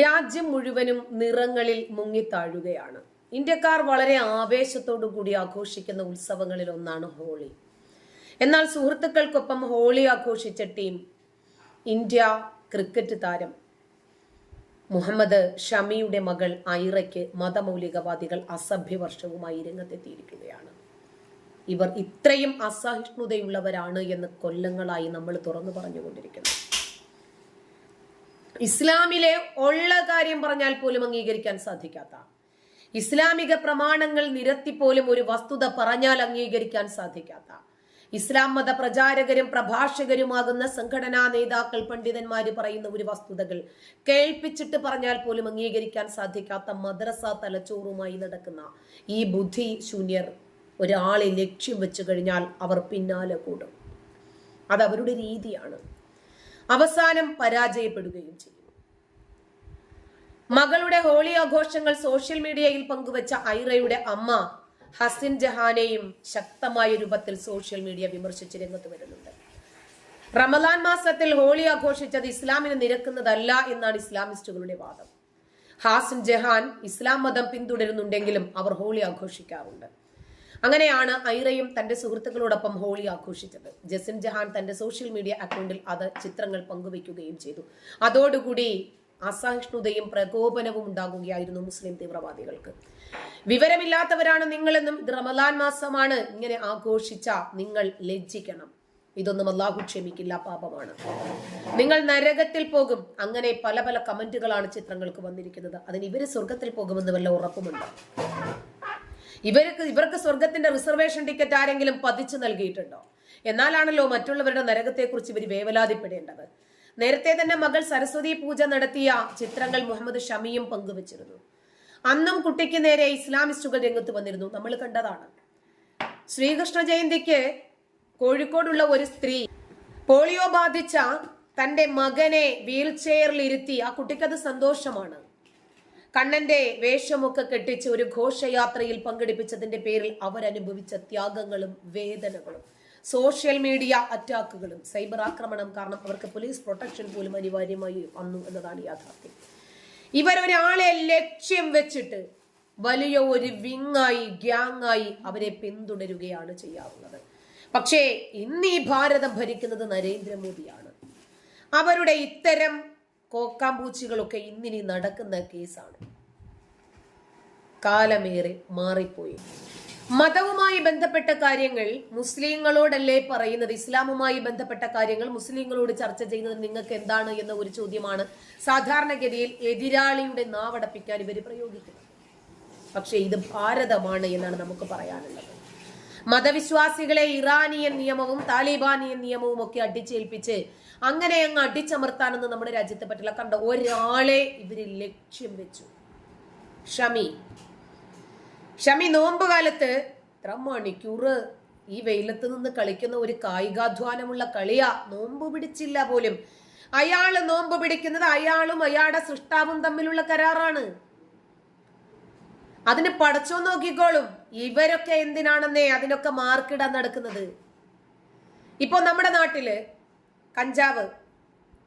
രാജ്യം മുഴുവനും നിറങ്ങളിൽ മുങ്ങിത്താഴുകയാണ്. ഇന്ത്യക്കാർ വളരെ ആവേശത്തോടു കൂടി ആഘോഷിക്കുന്ന ഉത്സവങ്ങളിൽ ഒന്നാണ് ഹോളി. എന്നാൽ സുഹൃത്തുക്കൾക്കൊപ്പം ഹോളി ആഘോഷിച്ച ടീം ഇന്ത്യ ക്രിക്കറ്റ് താരം മുഹമ്മദ് ഷമിയുടെ മകൾ ഐറയ്ക്ക് മതമൗലികവാദികൾ അസഭ്യവർഷവുമായി രംഗത്തെത്തിയിരിക്കുകയാണ്. ഇവർ ഇത്രയും അസഹിഷ്ണുതയുള്ളവരാണ് എന്ന് കൊല്ലങ്ങളായി നമ്മൾ തുറന്നു പറഞ്ഞുകൊണ്ടിരിക്കുന്നു. ഇസ്ലാമിലെ ഉള്ള കാര്യം പറഞ്ഞാൽ പോലും അംഗീകരിക്കാൻ സാധിക്കാത്ത. ഇസ്ലാമിക പ്രമാണങ്ങൾ നിരത്തിപ്പോലും ഒരു വസ്തുത പറഞ്ഞാൽ അംഗീകരിക്കാൻ സാധിക്കാത്ത. ഇസ്ലാം മത പ്രചാരകരും പ്രഭാഷകരുമാകുന്ന സംഘടനാ നേതാക്കൾ പണ്ഡിതന്മാര് പറയുന്ന ഒരു വസ്തുതകൾ കേൾപ്പിച്ചിട്ട് പറഞ്ഞാൽ പോലും അംഗീകരിക്കാൻ സാധിക്കാത്ത മദ്രസ തലച്ചോറുമായി നടക്കുന്ന ഈ ബുദ്ധി ശൂന്യർ ഒരാളെ ലക്ഷ്യം വെച്ചു കഴിഞ്ഞാൽ അവർ പിന്നാലെ കൂടും. അത് അവരുടെ രീതിയാണ്. അവസാനം പരാജയപ്പെടുകയും ചെയ്യും. മകളുടെ ഹോളി ആഘോഷങ്ങൾ സോഷ്യൽ മീഡിയയിൽ പങ്കുവച്ച ഐറയുടെ അമ്മ ഹസിൻ ജഹാനെയും ശക്തമായ രൂപത്തിൽ സോഷ്യൽ മീഡിയ വിമർശിച്ച് രംഗത്ത് വരുന്നുണ്ട്. റമദാൻ മാസത്തിൽ ഹോളി ആഘോഷിച്ചത് ഇസ്ലാമിന് നിരക്കുന്നതല്ല എന്നാണ് ഇസ്ലാമിസ്റ്റുകളുടെ വാദം. ഹാസിൻ ജഹാൻ ഇസ്ലാം മതം പിന്തുടരുന്നുണ്ടെങ്കിലും അവർ ഹോളി ആഘോഷിക്കാറുണ്ട്. അങ്ങനെയാണ് ഐറയും തന്റെ സുഹൃത്തുക്കളോടൊപ്പം ഹോളി ആഘോഷിച്ചത്. ജസിൻ ജഹാൻ തന്റെ സോഷ്യൽ മീഡിയ അക്കൗണ്ടിൽ അത് ചിത്രങ്ങൾ പങ്കുവയ്ക്കുകയും ചെയ്തു. അതോടുകൂടി അസഹിഷ്ണുതയും പ്രകോപനവും ഉണ്ടാകുകയായിരുന്നു മുസ്ലിം തീവ്രവാദികൾക്ക്. വിവരമില്ലാത്തവരാണ് നിങ്ങളെന്നും ഇത് റമദാൻ മാസമാണ് ഇങ്ങനെ ആഘോഷിച്ച നിങ്ങൾ ലജ്ജിക്കണം. ഇതൊന്നും അള്ളാഹു ക്ഷമിക്കില്ല പാപമാണ്. നിങ്ങൾ നരകത്തിൽ പോകും അങ്ങനെ പല പല കമന്റുകളാണ് ചിത്രങ്ങൾക്ക് വന്നിരിക്കുന്നത്. അതിന് ഇവർ സ്വർഗത്തിൽ പോകുമെന്ന് വല്ല ഉറപ്പുമുണ്ട്? ഇവർക്ക് ഇവർക്ക് സ്വർഗത്തിന്റെ റിസർവേഷൻ ടിക്കറ്റ് ആരെങ്കിലും പതിച്ചു നൽകിയിട്ടുണ്ടോ? എന്നാലാണല്ലോ മറ്റുള്ളവരുടെ നരകത്തെക്കുറിച്ച് ഇവർ വേവലാതിപ്പെടേണ്ടത്. നേരത്തെ തന്നെ മകൾ സരസ്വതി പൂജ നടത്തിയ ചിത്രങ്ങൾ മുഹമ്മദ് ഷമിയും പങ്കുവച്ചിരുന്നു. അന്നും കുട്ടിക്ക് നേരെ ഇസ്ലാമിസ്റ്റുകൾ രംഗത്ത് വന്നിരുന്നു. നമ്മൾ കണ്ടതാണ്. ശ്രീകൃഷ്ണ ജയന്തിക്ക് കോഴിക്കോടുള്ള ഒരു സ്ത്രീ പോളിയോ ബാധിച്ച തന്റെ മകനെ വീൽ ചെയറിൽ ഇരുത്തി ആ കുട്ടിക്കത് സന്തോഷമാണ്. കണ്ണന്റെ വേഷമൊക്കെ കെട്ടിച്ച് ഒരു ഘോഷയാത്രയിൽ പങ്കെടുപ്പിച്ചതിന്റെ പേരിൽ അവരനുഭവിച്ച ത്യാഗങ്ങളും വേദനകളും. സോഷ്യൽ മീഡിയ അറ്റാക്കുകളും സൈബർ ആക്രമണം കാരണം അവർക്ക് പോലീസ് പ്രൊട്ടക്ഷൻ പോലും അനിവാര്യമായി വന്നു എന്നതാണ് യാഥാർത്ഥ്യം. ഇവരൊരാളെ ലക്ഷ്യം വെച്ചിട്ട് വലിയ ഒരു വിങ്ങായി ഗ്യാങ്ങായി അവരെ പിന്തുടരുകയാണ് ചെയ്യാവുന്നത് പക്ഷേ ഇന്ന് ഈ ഭാരതം ഭരിക്കുന്നത് നരേന്ദ്രമോദിയാണ്. അവരുടെ ഇത്തരം കോക്കാമ്പൂച്ചികളൊക്കെ ഇന്നിനി നടക്കുന്ന കേസാണ്. കാലമേറെ മാറിപ്പോയി. മതവുമായി ബന്ധപ്പെട്ട കാര്യങ്ങൾ മുസ്ലിങ്ങളോടല്ലേ പറയുന്നത്? ഇസ്ലാമുമായി ബന്ധപ്പെട്ട കാര്യങ്ങൾ മുസ്ലിങ്ങളോട് ചർച്ച ചെയ്യുന്നത് നിങ്ങൾക്ക് എന്താണ് എന്ന ഒരു ചോദ്യമാണ് സാധാരണഗതിയിൽ എതിരാളിയുടെ നാവടപ്പിക്കാൻ ഇവർ പ്രയോഗിക്കുന്നത്. പക്ഷേ ഇത് ഭാരതമാണ് എന്നാണ് നമുക്ക് പറയാനുള്ളത്. മതവിശ്വാസികളെ ഇറാനിയൻ നിയമവും താലിബാനിയൻ നിയമവും ഒക്കെ അടിച്ചേൽപ്പിച്ച് അങ്ങനെ അങ്ങ് അടിച്ചമർത്താനൊന്നും നമ്മുടെ രാജ്യത്തെ പറ്റില്ല കണ്ട ഒരാളെ ഇവർ ലക്ഷ്യം വെച്ചു. ഷമി. ഷമി നോമ്പ് കാലത്ത് ഇത്ര മണിക്കൂർ ഈ വെയിലത്ത് നിന്ന് കളിക്കുന്ന ഒരു കായികാധ്വാനമുള്ള കളിയാ. നോമ്പ് പിടിച്ചില്ല പോലും. അയാൾ നോമ്പ് പിടിക്കുന്നത് അയാളും അയാളുടെ സൃഷ്ടാവും തമ്മിലുള്ള കരാറാണ്. അതിന് പടച്ചോ നോക്കിക്കോളും. ഇവരൊക്കെ എന്തിനാണെന്നേ അതിനൊക്കെ മാർക്കിടാൻ നടക്കുന്നത്? ഇപ്പൊ നമ്മുടെ നാട്ടിൽ കഞ്ചാവ്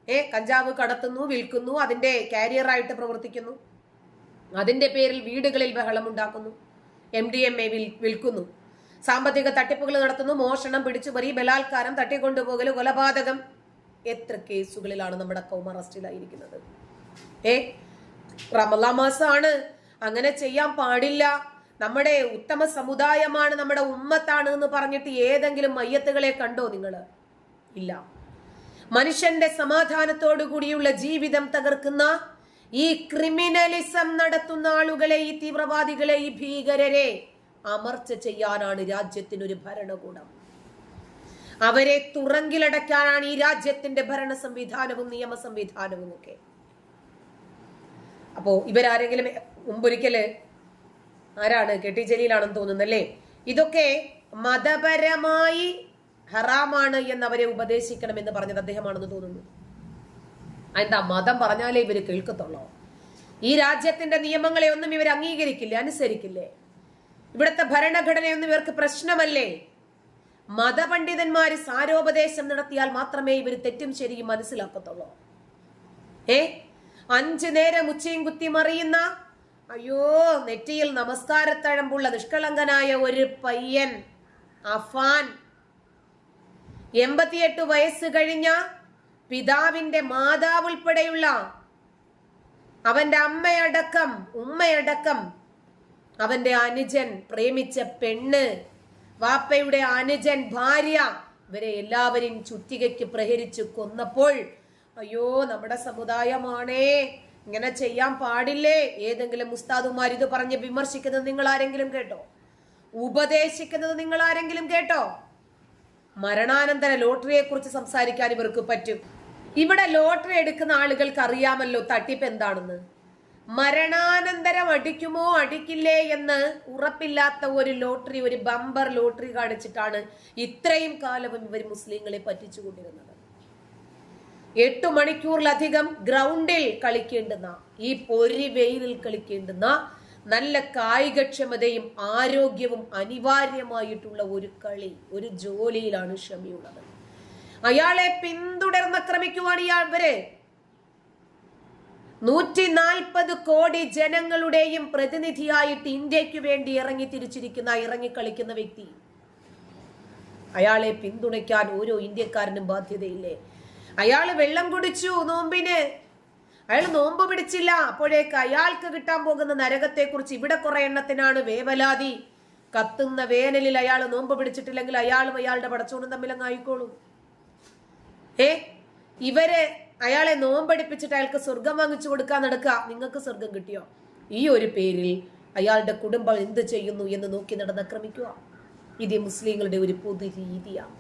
ഏ കഞ്ചാവ് കടത്തുന്നു വിൽക്കുന്നു അതിന്റെ കാരിയറായിട്ട് പ്രവർത്തിക്കുന്നു. അതിന്റെ പേരിൽ വീടുകളിൽ ബഹളം ഉണ്ടാക്കുന്നു. എം ഡി എം എ വിൽക്കുന്നു. സാമ്പത്തിക തട്ടിപ്പുകൾ നടത്തുന്നു മോഷണം പിടിച്ചുപറി ബലാത്കാരം തട്ടിക്കൊണ്ടുപോകൽ കൊലപാതകം. എത്ര കേസുകളിലാണ് നമ്മുടെ കൗമ അറസ്റ്റിലായിരിക്കുന്നത്? ഏ റമലാ മാസമാണ് അങ്ങനെ ചെയ്യാൻ പാടില്ല. നമ്മുടെ ഉത്തമ സമുദായമാണ് നമ്മുടെ ഉമ്മത്താണ് എന്ന് പറഞ്ഞിട്ട് ഏതെങ്കിലും മയ്യത്തുകളെ കണ്ടോ നിങ്ങൾ? ഇല്ല. മനുഷ്യന്റെ സമാധാനത്തോടു കൂടിയുള്ള ജീവിതം തകർക്കുന്ന ഈ ക്രിമിനലിസം നടത്തുന്ന ആളുകളെ ഈ തീവ്രവാദികളെ ഈ ഭീകരരെ അമർച്ച ചെയ്യാനാണ് രാജ്യത്തിനൊരു ഭരണകൂടം. അവരെ തുറങ്കിലടയ്ക്കാനാണ് ഈ രാജ്യത്തിന്റെ ഭരണ സംവിധാനവും നിയമ സംവിധാനവും ഒക്കെ. അപ്പോ ഇവരാരെങ്കിലും മുമ്പൊരിക്കൽ ആരാണ്? കെ ടി ജലീലാണെന്ന് തോന്നുന്നല്ലേ? ഇതൊക്കെ മതപരമായി ഹറാമാണ് എന്ന് അവരെ ഉപദേശിക്കണമെന്ന് പറഞ്ഞത് അദ്ദേഹമാണെന്ന് തോന്നുന്നു. എന്താ മതം പറഞ്ഞാലേ ഇവർ കേൾക്കത്തുള്ളൂ. ഈ രാജ്യത്തിന്റെ നിയമങ്ങളെ ഒന്നും ഇവർ അംഗീകരിക്കില്ല? അനുസരിക്കില്ലേ? ഇവിടുത്തെ ഭരണഘടനയൊന്നും ഇവർക്ക് പ്രശ്നമല്ലേ? മതപണ്ഡിതന്മാര് സാരോപദേശം നടത്തിയാൽ മാത്രമേ ഇവർ തെറ്റും ശരിയും മനസ്സിലാക്കത്തുള്ളൂ. ഏ? അഞ്ചു നേരം ഉച്ചയും കുത്തി മറിയുന്ന അയ്യോ നെറ്റിയിൽ നമസ്കാരത്തഴമ്പുള്ള നിഷ്കളങ്കനായ ഒരു പയ്യൻ അഫാൻ. എൺപത്തിയെട്ട് വയസ്സ് കഴിഞ്ഞ പിതാവിന്റെ മാതാവ് ഉൾപ്പെടെയുള്ള അവന്റെ അമ്മയടക്കം ഉമ്മയടക്കം അവന്റെ അനുജൻ പ്രേമിച്ച പെണ്ണ് വാപ്പയുടെ അനുജൻ ഭാര്യ ഇവരെ എല്ലാവരെയും ചുറ്റികയ്ക്ക് പ്രഹരിച്ചു കൊന്നപ്പോൾ അയ്യോ നമ്മുടെ സമുദായമാണേ. ഇങ്ങനെ ചെയ്യാൻ പാടില്ലേ? ഏതെങ്കിലും ഉസ്താദുമാർ ഇത് പറഞ്ഞ് വിമർശിക്കുന്നത് നിങ്ങൾ ആരെങ്കിലും കേട്ടോ? ഉപദേശിക്കുന്നത് നിങ്ങൾ ആരെങ്കിലും കേട്ടോ? മരണാനന്തര ലോട്ടറിയെ കുറിച്ച് സംസാരിക്കാൻ ഇവർക്ക് പറ്റും. ഇവിടെ ലോട്ടറി എടുക്കുന്ന ആളുകൾക്ക് അറിയാമല്ലോ തട്ടിപ്പ് എന്താണെന്ന്. മരണാനന്തരം അടിക്കുമോ അടിക്കില്ലേ എന്ന് ഉറപ്പില്ലാത്ത ഒരു ലോട്ടറി ഒരു ബമ്പർ ലോട്ടറി കാണിച്ചിട്ടാണ് ഇത്രയും കാലവും ഇവർ മുസ്ലിങ്ങളെ പറ്റിച്ചുകൊണ്ടിരുന്നത്. എട്ടു മണിക്കൂറിലധികം ഗ്രൗണ്ടിൽ കളിക്കേണ്ടുന്ന ഈ പൊരി വെയിലിൽ കളിക്കേണ്ടുന്ന നല്ല കായികക്ഷമതയും ആരോഗ്യവും അനിവാര്യമായിട്ടുള്ള ഒരു കളി ഒരു ജോലിയിലാണ് ഷമിയുള്ളത് അയാളെ പിന്തുടർന്ന് ക്രമിക്കുവാണ് ഇയാൾ വരെ നൂറ്റി നാൽപ്പത് കോടി ജനങ്ങളുടെയും പ്രതിനിധിയായിട്ട് ഇന്ത്യയ്ക്ക് വേണ്ടി ഇറങ്ങി തിരിച്ചിരിക്കുന്ന ഇറങ്ങി കളിക്കുന്ന വ്യക്തി. അയാളെ പിന്തുണയ്ക്കാൻ ഓരോ ഇന്ത്യക്കാരനും ബാധ്യതയില്ലേ? അയാൾ വെള്ളം കുടിച്ചു നോമ്പിന്. അയാൾ നോമ്പ് പിടിച്ചില്ല. അപ്പോഴേക്ക് അയാൾക്ക് കിട്ടാൻ പോകുന്ന നരകത്തെക്കുറിച്ച് ഇവിടെ കുറെ എണ്ണത്തിനാണ് വേവലാതി. കത്തുന്ന വേനലിൽ അയാൾ നോമ്പ് പിടിച്ചിട്ടില്ലെങ്കിൽ അയാളും അയാളുടെ പടച്ചോണും തമ്മിൽ അങ്ങ് ആയിക്കോളും. ഏ? ഇവർ അയാളെ നോമ്പടിപ്പിച്ചിട്ട് അയാൾക്ക് സ്വർഗം വാങ്ങിച്ചു കൊടുക്കാൻ നടക്കുക. നിങ്ങൾക്ക് സ്വർഗം കിട്ടിയോ? ഈ ഒരു പേരിൽ അയാളുടെ കുടുംബം എന്ത് ചെയ്യുന്നു എന്ന് നോക്കി നടന്ന് ആക്രമിക്കുക ഇത് മുസ്ലിങ്ങളുടെ ഒരു പൊതു രീതിയാണ്.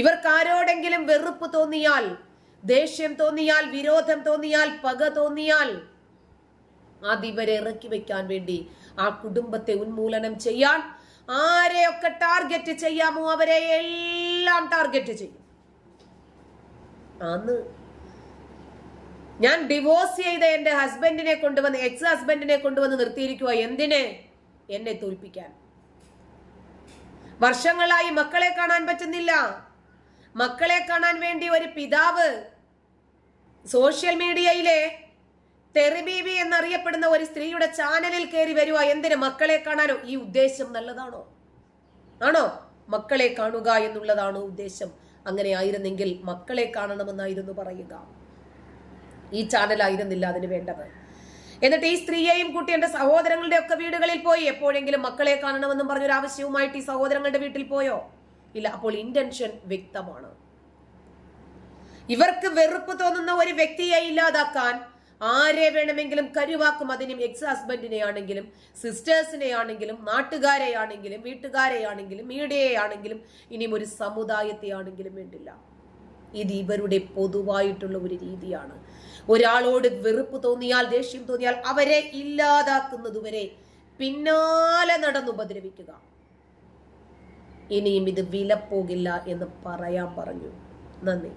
ഇവർക്ക് ആരോടെങ്കിലും വെറുപ്പ് തോന്നിയാൽ ദേഷ്യം തോന്നിയാൽ വിരോധം തോന്നിയാൽ പക തോന്നിയാൽ അതിവരെ ഇറക്കി വെക്കാൻ വേണ്ടി ആ കുടുംബത്തെ ഉന്മൂലനം ചെയ്യാൻ ആരെയൊക്കെ ടാർഗറ്റ് ചെയ്യാമോ അവരെ എല്ലാം ടാർഗറ്റ് ചെയ്യും. അന്ന് ഞാൻ ഡിവോഴ്സ് ചെയ്ത എന്റെ ഹസ്ബൻഡിനെ കൊണ്ടുവന്ന് എക്സ് ഹസ്ബൻഡിനെ കൊണ്ടുവന്ന് നിർത്തിയിരിക്കുക എന്തിനെ? എന്നെ തോൽപ്പിക്കാൻ. വർഷങ്ങളായി മക്കളെ കാണാൻ പറ്റുന്നില്ല. മക്കളെ കാണാൻ വേണ്ടി ഒരു പിതാവ് സോഷ്യൽ മീഡിയയിലെ തെറിബീബി എന്നറിയപ്പെടുന്ന ഒരു സ്ത്രീയുടെ ചാനലിൽ കയറി വരുക എന്തിന് മക്കളെ കാണാനോ? ഈ ഉദ്ദേശം നല്ലതാണോ? ആണോ? മക്കളെ കാണുക എന്നുള്ളതാണോ ഉദ്ദേശം? അങ്ങനെ ആയിരുന്നെങ്കിൽ മക്കളെ കാണണമെന്നായിരുന്നു പറയുക. ഈ ചാനലായിരുന്നില്ല അതിന് വേണ്ടത്. എന്നിട്ട് ഈ സ്ത്രീയെയും കുട്ടി എന്റെ സഹോദരങ്ങളുടെ ഒക്കെ വീടുകളിൽ പോയി. എപ്പോഴെങ്കിലും മക്കളെ കാണണമെന്നും പറഞ്ഞൊരു ആവശ്യവുമായിട്ട് ഈ സഹോദരങ്ങളുടെ വീട്ടിൽ പോയോ? ഇല്ല അപ്പോൾ ഇന്റൻഷൻ വ്യക്തമാണ്. ഇവർക്ക് വെറുപ്പ് തോന്നുന്ന ഒരു വ്യക്തിയെ ഇല്ലാതാക്കാൻ ആരെ വേണമെങ്കിലും കരുവാക്കും. അതിനും എക്സ് ഹസ്ബൻഡിനെ ആണെങ്കിലും സിസ്റ്റേഴ്സിനെ ആണെങ്കിലും നാട്ടുകാരെ ആണെങ്കിലും വീട്ടുകാരെ ആണെങ്കിലും മീഡിയയെ ആണെങ്കിലും ഇനിയും ഒരു സമുദായത്തെ ആണെങ്കിലും വേണ്ടില്ല. ഇത് ഇവരുടെ പൊതുവായിട്ടുള്ള ഒരു രീതിയാണ്. ഒരാളോട് വെറുപ്പ് തോന്നിയാൽ ദേഷ്യം തോന്നിയാൽ അവരെ ഇല്ലാതാക്കുന്നതുവരെ പിന്നാലെ നടന്നുപദ്രവിക്കുക. ഇനിയും ഇത് വിലപ്പോകില്ല എന്ന് പറയാൻ പറഞ്ഞു. നന്ദി.